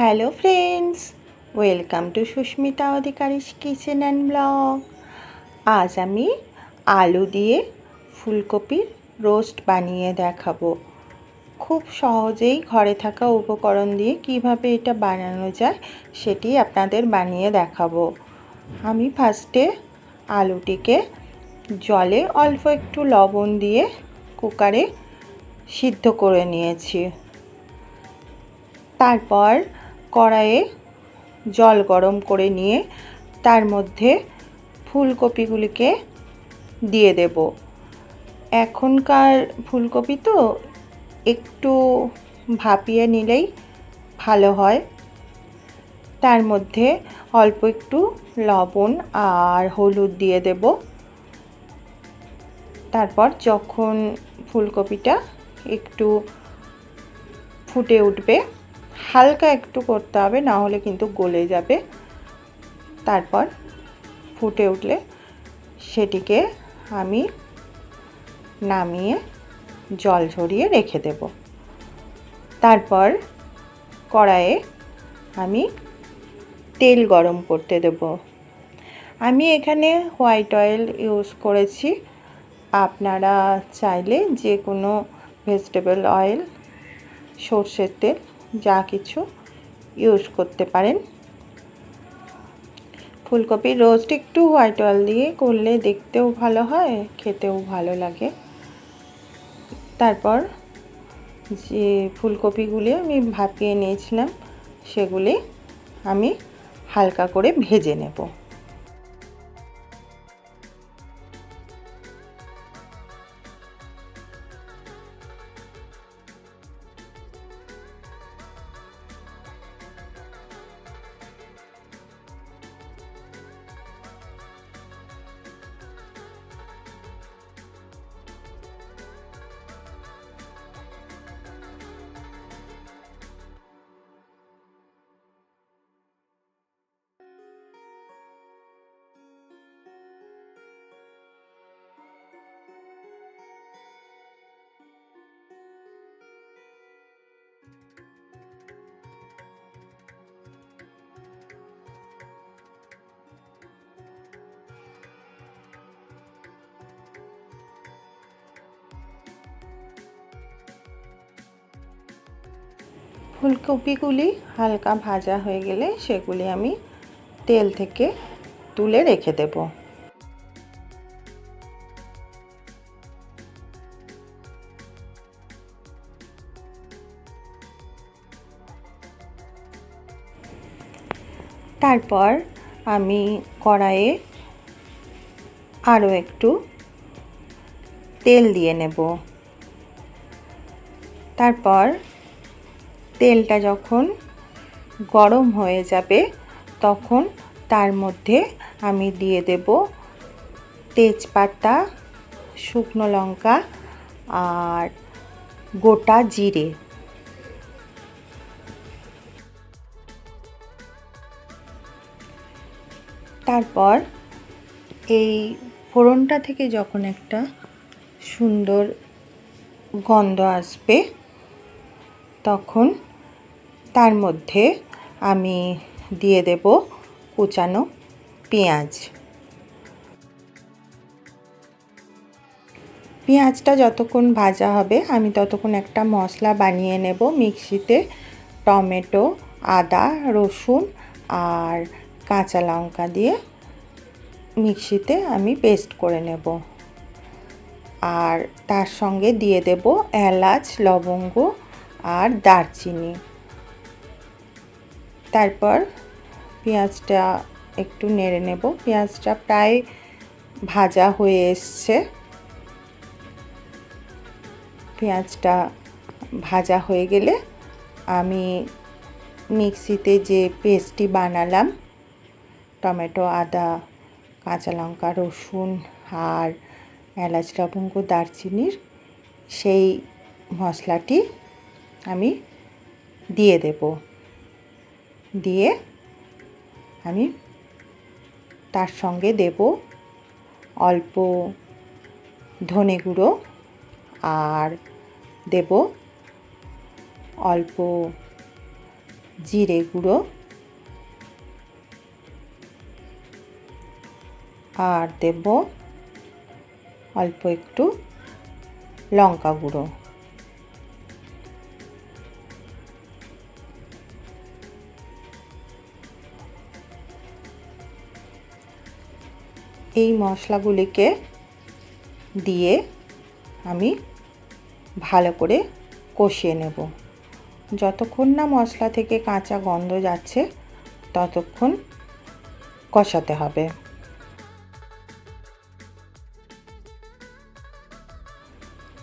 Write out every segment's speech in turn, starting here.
Hello friends, welcome to Susmita Adhikari kitchen and blog. আজ আমি আলু দিয়ে ফুলকপির রোস্ট বানিয়ে দেখাবো। খুব সহজেই ঘরে থাকা উপকরণ দিয়ে কীভাবে এটা বানানো যায় সেটি আপনাদের বানিয়ে দেখাবো। আমি ফার্স্টে আলুটিকে জলে অল্প একটু লবণ দিয়ে কুকারে সিদ্ধ করে নিয়েছি। তারপর কড়াইয়ে জল গরম করে নিয়ে তার মধ্যে ফুলকপিগুলিকে দিয়ে দেব। এখনকার ফুলকপি তো একটু ভাপিয়ে নিলেই ভালো হয়। তার মধ্যে অল্প একটু লবণ আর হলুদ দিয়ে দেব। তারপর যখন ফুলকপিটা একটু ফুটে উঠবে হালকা একটু করতে হবে, না হলে কিন্তু গলে যাবে। তারপর ফুটে উঠলে সেটিকে আমি নামিয়ে জল ঝরিয়ে রেখে দেব। তারপর কড়াইয়ে আমি তেল গরম করতে দেব। আমি এখানে হোয়াইট অয়েল ইউজ করেছি। আপনারা চাইলে যে কোনো ভেজিটেবল অয়েল, সর্ষের তেল যা কিছু ইউজ করতে পারেন। ফুলকপির রোস্ট একটু হোয়াইট অয়েল দিয়ে করলে দেখতেও ভালো হয়, খেতেও ভালো লাগে। তারপর যে ফুলকপিগুলি আমি ভাপিয়ে নিয়েছিলাম, সেগুলি আমি হালকা করে ভেজে নেব। ফুলকপিগুলি হালকা ভাজা হয়ে গেলে সেগুলি আমি তেল থেকে তুলে রেখে দেব। তারপর আমি কড়াইয়ে আরও একটু তেল দিয়ে নেব। তারপর তেলটা যখন গরম হয়ে যাবে, তখন তার মধ্যে আমি দিয়ে দেব তেজপাতা, শুকনো লঙ্কা আর গোটা জিরে। তারপর এই ফোড়নটা থেকে যখন একটা সুন্দর গন্ধ আসবে, তখন তার মধ্যে আমি দিয়ে দেব কুচানো পেঁয়াজ। পেঁয়াজটা যতক্ষণ ভাজা হবে, আমি ততক্ষণ একটা মশলা বানিয়ে নেব মিক্সিতে। টমেটো, আদা, রসুন আর কাঁচা লঙ্কা দিয়ে মিক্সিতে আমি পেস্ট করে নেব। আর তার সঙ্গে দিয়ে দেব এলাচ, লবঙ্গ আর দারচিনি। তারপর পেঁয়াজটা একটু নেড়ে নেব। পেঁয়াজটা প্রায় ভাজা হয়ে এসছে। পেঁয়াজটা ভাজা হয়ে গেলে আমি মিক্সিতে যে পেস্টটি বানালাম, টমেটো, আদা, কাঁচা লঙ্কা, রসুন, আর এলাচ লবঙ্গ, দারচিনির সেই মশলাটি আমি দিয়ে দেব। দিয়ে আমি তার সঙ্গে দেব অল্প ধনে গুঁড়ো আর দেব অল্প জিরে গুঁড়ো আর দেব অল্প একটু লঙ্কা গুঁড়ো। এই মশলাগুলিকে দিয়ে আমি ভালো করে কষিয়ে নেব। যতক্ষণ না মশলা থেকে কাঁচা গন্ধ যাচ্ছে, ততক্ষণ কষাতে হবে।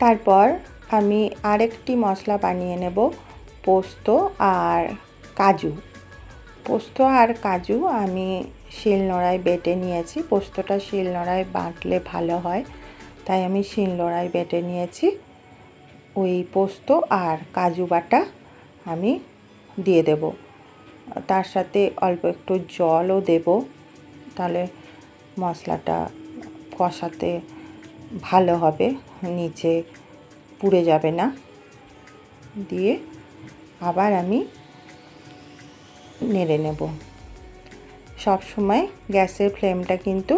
তারপর আমি আরেকটি মশলা বানিয়ে নেব, পোস্ত আর কাজু। পোস্ত আর কাজু আমি শিলনোড়ায় বেটে নিয়েছি। পোস্তটা শিলনোড়ায় বাটলে ভালো হয়। তাই আমি শিলনোড়ায় বেটে নিয়েছি। ওই পোস্ত আর কাজু বাটা আমি দিয়ে দেব। তার সাথে অল্প একটু জলও দেব। তাহলে মশলাটা কষাতে ভালো হবে, নিচে পুড়ে যাবে না। দিয়ে আবার আমি নেড়ে নেব। সব সময় গ্যাসের ফ্লেমটা কিন্তু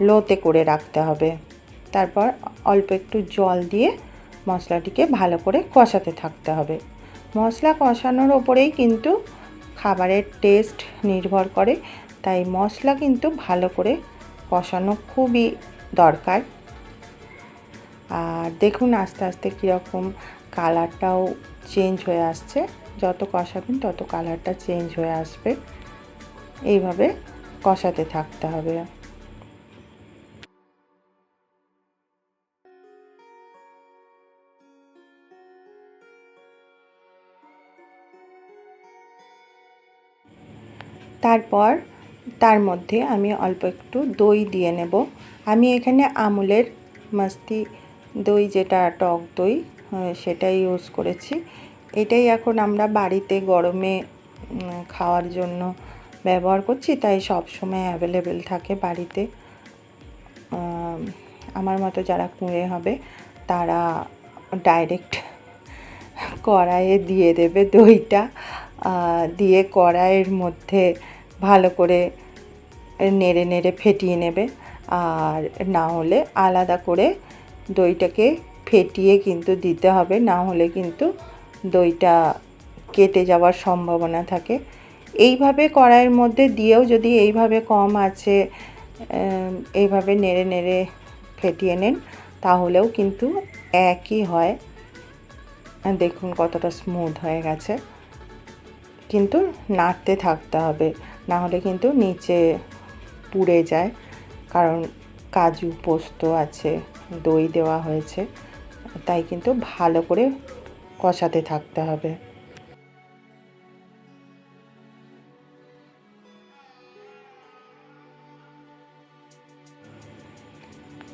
লোতে করে রাখতে হবে। তারপর অল্প একটু জল দিয়ে মশলাটিকে ভালো করে কষাতে থাকতে হবে। মশলা কষানোর ওপরেই কিন্তু খাবারের টেস্ট নির্ভর করে, তাই মশলা কিন্তু ভালো করে কষানো খুবই দরকার। আর দেখুন আস্তে আস্তে কীরকম কালারটাও চেঞ্জ হয়ে আসছে। যত কষাবেন তত কালারটা চেঞ্জ হয়ে আসবে। এইভাবে কষাতে থাকতে হবে। তারপর তার মধ্যে আমি অল্প একটু দই দিয়ে নেব। আমি এখানে আমুলের মাস্তি দই যেটা টক দই সেটাই ইউজ করেছি। এটাই এখন আমরা বাড়িতে গরমে খাওয়ার জন্য ব্যবহার করছি, তাই সব সময় অ্যাভেলেবেল থাকে বাড়িতে। আমার মতো যারা কুঁড়ে হবে, তারা ডাইরেক্ট কড়াইয়ে দিয়ে দেবে দইটা দিয়ে কড়াইয়ের মধ্যে ভালো করে নেড়ে নেড়ে ফেটিয়ে নেবে। আর না হলে আলাদা করে দইটাকে ফেটিয়ে কিন্তু দিতে হবে, না হলে কিন্তু দইটা কেটে যাওয়ার সম্ভাবনা থাকে। এইভাবে কড়াইয়ের মধ্যে দিয়েও যদি এইভাবে কম আছে এইভাবে নেড়ে নেড়ে ফেটিয়ে নেন, তাহলেও কিন্তু একই হয়। দেখুন কতটা স্মুথ হয়ে গেছে। কিন্তু নাড়তে থাকতে হবে, না হলে কিন্তু নিচে পুড়ে যায়। কারণ কাজু পোস্ত আছে, দই দেওয়া হয়েছে, তাই কিন্তু ভালো করে কষাতে থাকতে হবে।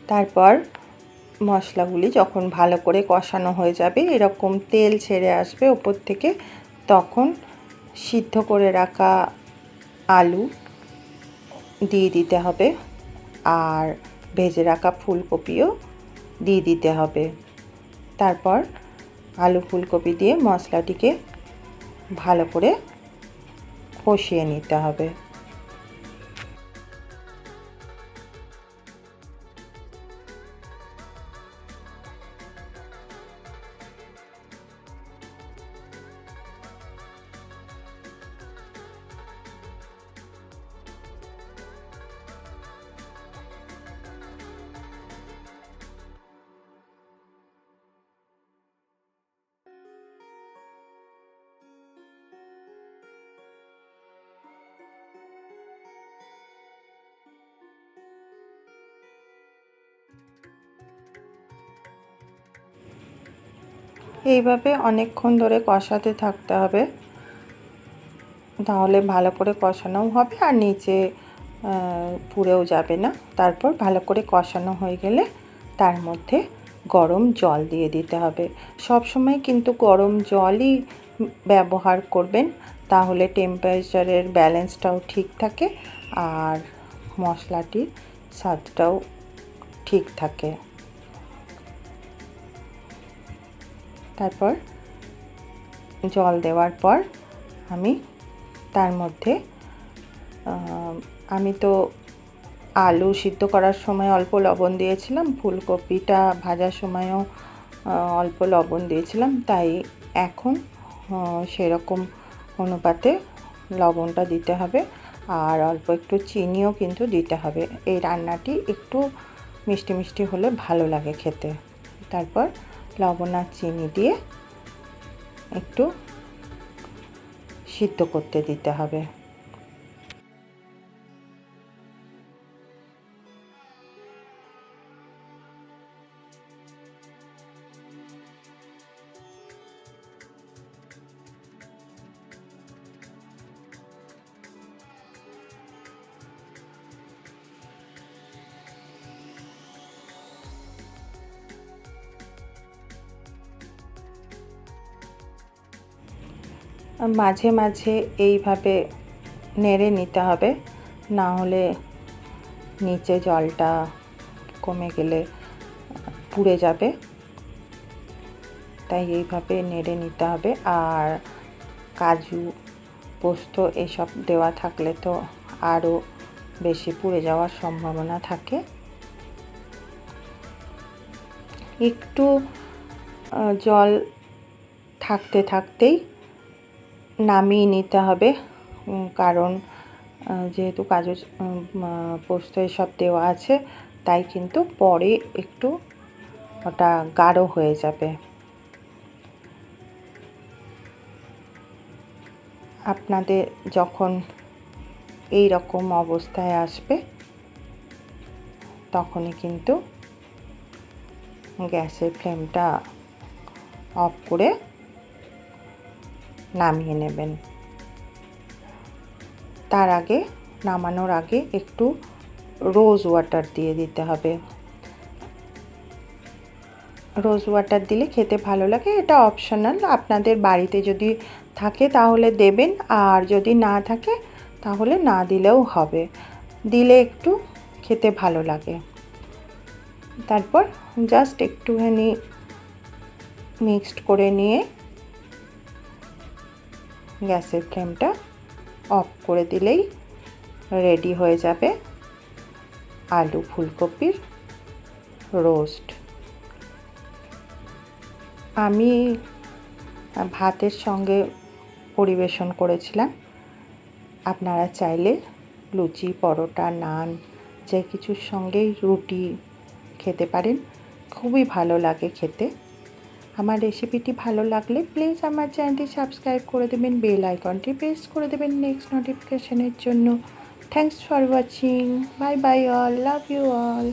তারপর মশলাগুলি যখন ভালো করে কষানো হয়ে যাবে, এরকম তেল ছেড়ে আসবে ওপর থেকে, তখন সিদ্ধ করে রাখা আলু দিয়ে দিতে হবে আর ভেজে রাখা ফুলকপিও দিয়ে দিতে হবে। তারপর আলু ফুলকপি দিয়ে মশলাটিকে ভালো করে কষিয়ে নিতে হবে। এইভাবে অনেকক্ষণ ধরে কষাতে থাকতে হবে। তাহলে ভালো করে কষানোও হবে আর নিচে পুড়েও যাবে না। তারপর ভালো করে কষানো হয়ে গেলে তার মধ্যে গরম জল দিয়ে দিতে হবে। সব সময় কিন্তু গরম জলই ব্যবহার করবেন, তাহলে টেম্পারেচারের ব্যালেন্সটাও ঠিক থাকে আর মশলাটির স্বাদটাও ঠিক থাকে। তারপর জল দেওয়ার পর আমি তার মধ্যে আমি তো আলু সিদ্ধ করার সময় অল্প লবণ দিয়েছিলাম, ফুলকপিটা ভাজার সময়ও অল্প লবণ দিয়েছিলাম, তাই এখন সেরকম অনুপাতে লবণটা দিতে হবে আর অল্প একটু চিনিও কিন্তু দিতে হবে। এই রান্নাটি একটু মিষ্টি মিষ্টি হলে ভালো লাগে খেতে। তারপর লবণ আর চিনি দিয়ে একটু সিদ্ধ করতে দিতে হবে। মাঝে মাঝে এইভাবে নেড়ে নিতে হবে। না হলে নিচে জলটা কমে গেলে পুড়ে যাবে। তাই এইভাবে নেড়ে নিতে হবে। আর কাজু, পোস্ত এসব দেওয়া থাকলে তো আরও বেশি পুড়ে যাওয়ার সম্ভাবনা থাকে। একটু জল থাকতে থাকতেই নামিয়ে নিতে হবে কারণ যেহেতু কাজু পোস্ত এসব দেওয়া আছে, তাই কিন্তু পরে একটু ওটা গাঢ় হয়ে যাবে। আপনাদের যখন এই রকম অবস্থায় আসবে, তখনই কিন্তু গ্যাসের ফ্লেমটা অফ করে নামিয়ে নেবেন। তার আগে, নামানোর আগে একটু রোজ ওয়াটার দিয়ে দিতে হবে। রোজ ওয়াটার দিলে খেতে ভালো লাগে, এটা অপশনাল আপনাদের বাড়িতে যদি থাকে তাহলে দেবেন, আর যদি না থাকে তাহলে না দিলেও হবে। দিলে একটু খেতে ভালো লাগে। তারপর জাস্ট একটুখানি মিক্সড করে নিয়ে গ্যাসের ফ্লেমটা অফ করে দিলেই রেডি হয়ে যাবে আলু ফুলকপির রোস্ট। আমি ভাতের সঙ্গে পরিবেশন করেছিলাম। আপনারা চাইলে লুচি, পরোটা, নান, যে কিছুর সঙ্গেই রুটি খেতে পারেন। খুবই ভালো লাগে খেতে। আমার রেসিপিটি ভালো লাগলে প্লিজ আমার চ্যানেলটি সাবস্ক্রাইব করে দেবেন বেল আইকনটি প্রেস করে দেবেন নেক্সট নোটিফিকেশনের জন্য। Thanks for watching bye bye all love you all